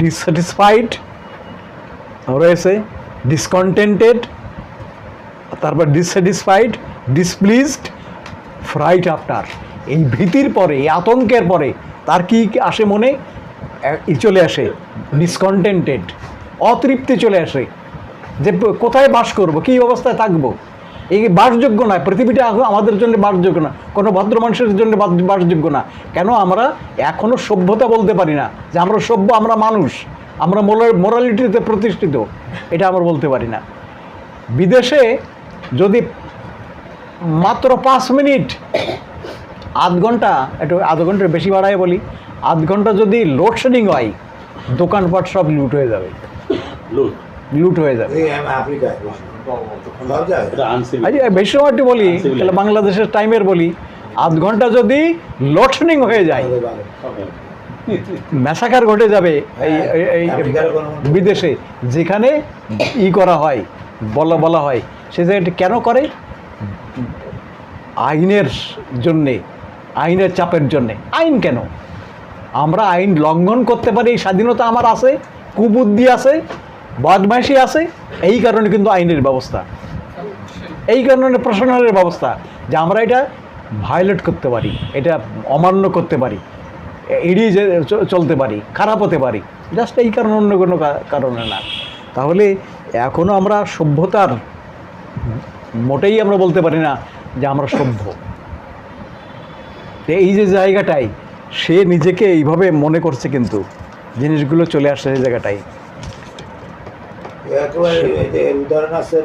Dissatisfied রয়েছে ডিসকন্টেন্টেড তারপর dissatisfied ডিসপ্লিজড fruit after এই ভীতির পরে, এই আতঙ্কের পরে তার কি আসে মনে? চলে আসে ডিসকন্টেন্টেড অতৃপ্তি চলে আসে। যে কোথায় বাস করব, কী অবস্থায় থাকব? এই বাসযোগ্য নয়, পৃথিবীটা আমাদের জন্য বাসযোগ্য না কোনো ভদ্র মানুষের জন্য বাস- বাসযোগ্য না। কেন আমরা এখনও সভ্যতা বলতে পারি না, যে আমরা সভ্য, আমরা মানুষ, আমরা মোরালিটিতে প্রতিষ্ঠিত, এটা আমরা বলতে পারি না। বিদেশে যদি মাত্র পাঁচ মিনিট, আধ ঘণ্টা, একটু আধ ঘণ্টার বেশি বাড়ায় বলি, আধ ঘণ্টা যদি লোডশেডিং হয়, দোকানপাট সব লুট হয়ে যাবে। লুট? লুট হয়ে যাবে। আচ্ছা বেশি সময়টি বলি তাহলে বাংলাদেশের টাইমের বলি। আধ ঘণ্টা যদি লোডশেডিং হয়ে যায় ম্যাসাকার ঘটে যাবে এই কোনো- বিদেশে যেখানে ই করা হয় বলা বলা হয়। সে জায়গাটি কেন করে? আইনের জন্যে আইনের চাপের জন্যে। আইন কেন? আমরা আইন লঙ্ঘন করতে পারি এই স্বাধীনতা আমার আছে কুবুদ্ধি আছে বদমাইশি আছে, এই কারণে কিন্তু আইনের ব্যবস্থা। এই কারণে প্রশাসনের ব্যবস্থা যে আমরা এটা ভায়োলেট করতে পারি, এটা অমান্য করতে পারি, এড়িয়ে চলতে পারি, খারাপ হতে পারি জাস্ট এই কারণে অন্য কোনো কারণে না। তাহলে এখনও আমরা সভ্যতার, মোটেই আমরা বলতে পারি না যে আমরা সভ্য। এই যে জায়গাটাই সে নিজেকে এইভাবে মনে করছে কিন্তু, জিনিসগুলো চলে আসছে সেই জায়গাটায় একেবারে এই যে উদাহরণ আছে